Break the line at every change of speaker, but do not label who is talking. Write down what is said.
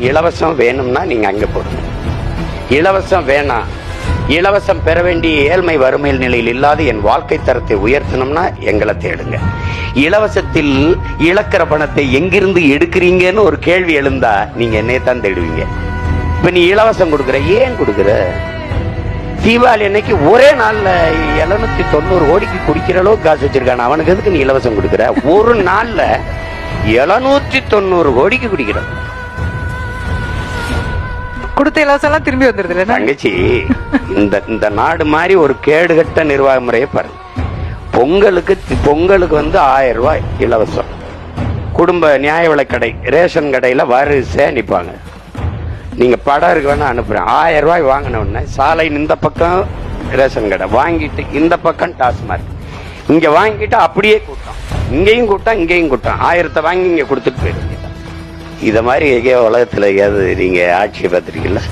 இலவசம் வேணும்னா நீங்க அங்க போடுங்க இலவசம் வேணாம் இலவசம் பெற வேண்டிய ஏழ்மை வறுமை நிலையில் இல்லாத என் வாழ்க்கை தரத்தை உயர்த்தணும்னா எங்களை தேடுங்க. இலவசத்தில் இழக்கிற பணத்தை எங்கிருந்து எடுக்கிறீங்கன்னு ஒரு கேள்வி எழுந்தா நீங்க என்னைய தான் தேடுவீங்க. இப்ப நீ இலவசம் கொடுக்குற ஏன் கொடுக்குற? தீபாவளி அன்னைக்கு ஒரே நாள்ல எழுநூத்தி தொண்ணூறு கோடிக்கு குடிக்கிற அளவுக்கு காசு வச்சிருக்கான் அவனுக்கு எதுக்கு நீ இலவசம் கொடுக்குற? ஒரு நாள்ல எழுநூத்தி தொண்ணூறு கோடிக்கு குடிக்கிறான்
கொடுத்த இலவசம் திரும்பி வந்துருது
தங்கச்சி இந்த இந்த நாடு மாதிரி ஒரு கேடுகட்ட நிர்வாக முறையை பாருங்க. பொங்கலுக்கு பொங்கலுக்கு வந்து ஆயிரம் ரூபாய் இலவசம். குடும்ப நியாய விலைக்கடை ரேஷன் கடையில் வரிசையாக நிப்பாங்க. நீங்கள் படம் இருக்கு வேணா அனுப்புகிறேன் ஆயிரம் ரூபாய் வாங்கினோடனே சாலையின் இந்த பக்கம் ரேஷன் கடை வாங்கிட்டு இந்த பக்கம் டாஸ்மார்க் இங்கே வாங்கிட்டு அப்படியே கூட்டம் இங்கேயும் கூட்டம் இங்கேயும் கூட்டம் ஆயிரத்தை வாங்கி இங்கே கொடுத்துட்டு போயிடுங்க இதை மாதிரி எங்கேயோ உலகத்தில் எங்கேயாவது நீங்கள் ஆட்சியை பார்த்துருக்கீங்களா?